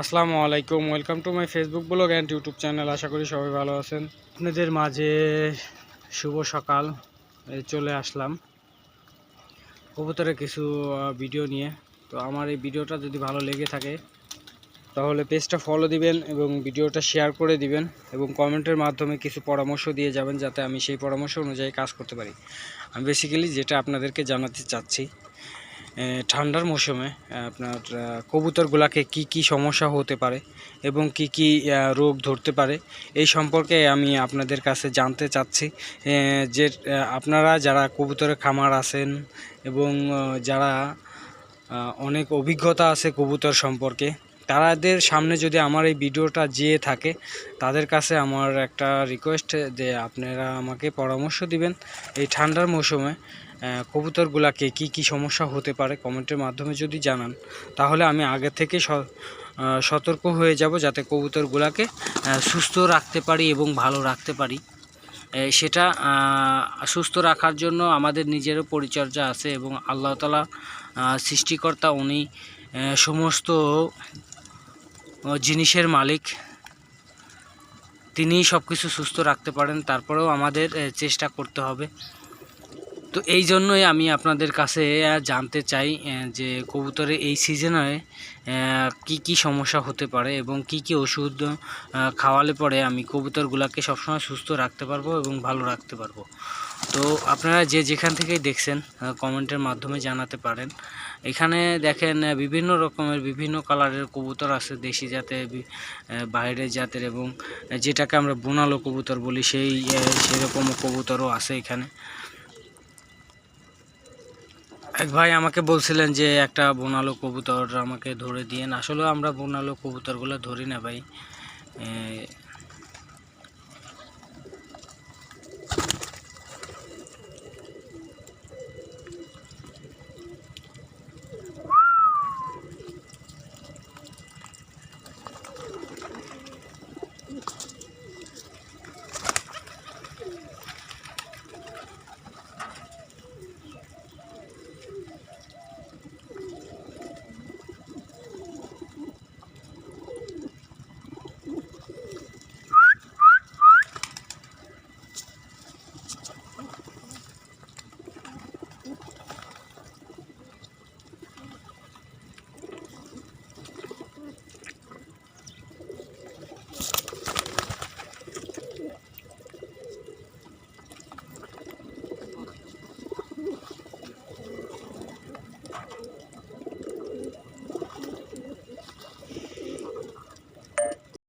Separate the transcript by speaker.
Speaker 1: আসসালামু আলাইকুম, welcome to my Facebook blog and YouTube channel আশা করি সবাই ভালো আছেন। আপনাদের মাঝে শুভ সকাল। চলে আসলাম কবুতরের কিছু ভিডিও নিয়ে। তো আমার এই ভিডিওটা যদি ভালো লেগে থাকে, তাহলে পেজটা ফলো দিবেন এবং ভিডিওটা শেয়ার করে দিবেন এবং কমেন্টের মাধ্যমে কিছু পরামর্শ দিয়ে যাবেন, যাতে আমি সেই পরামর্শ অনুযায়ী কাজ করতে পারি। আমি বেসিক্যালি যেটা আপনাদেরকে জানাতে চাচ্ছি ঠান্ডার মৌসুমে আপনার কবুতরগুলাকে কি কি সমস্যা হতে পারে এবং কি কি রোগ ধরতে পারে, এই সম্পর্কে আমি আপনাদের কাছে জানতে চাচ্ছি। যে আপনারা যারা কবুতরের খামার আছেন এবং যারা অনেক অভিজ্ঞতা আছে কবুতর সম্পর্কে তাদের সামনে যদি আমার এই ভিডিওটা যেয়ে থাকে, তাদের কাছে আমার একটা রিকোয়েস্ট যে আপনারা আমাকে পরামর্শ দিবেন এই ঠান্ডার মৌসুমে কবুতরগুলাকে কি কি সমস্যা হতে পারে কমেন্টের মাধ্যমে যদি জানান, তাহলে আমি আগে থেকে সতর্ক হয়ে যাব যাতে কবুতরগুলাকে সুস্থ রাখতে পারি এবং ভালো রাখতে পারি। সেটা সুস্থ রাখার জন্য আমাদের নিজেরও পরিচর্যা আছে এবং আল্লাহ তালা সৃষ্টিকর্তা উনি সমস্ত জিনিসের মালিক। তিনিই সব কিছু সুস্থ রাখতে পারেন, তারপরেও আমাদের চেষ্টা করতে হবে। তো এই জন্যই আমি আপনাদের কাছে জানতে চাই যে কবুতরের এই সিজনে কি কি সমস্যা হতে পারে এবং কি কি ওষুধ খাওয়ালে পরে আমি কবুতরগুলোকে সবসময় সুস্থ রাখতে পারব এবং ভালো রাখতে পারব। তো আপনারা যে যেখান থেকেই দেখছেন কমেন্টের মাধ্যমে জানাতে পারেন। এখানে দেখেন বিভিন্ন রকমের, বিভিন্ন কালারের কবুতর আছে, দেশি জাতের বাইরের জাতের এবং যেটাকে আমরা বোনালো কবুতর বলি, সেই সেরকম কবুতরও আছে এখানে। এক ভাই আমাকে বলছিলেন যে, একটা বোনালো কবুতর আমাকে ধরে দিয়েন। আসলে আমরা বোনালো কবুতরগুলো ধরি না ভাই।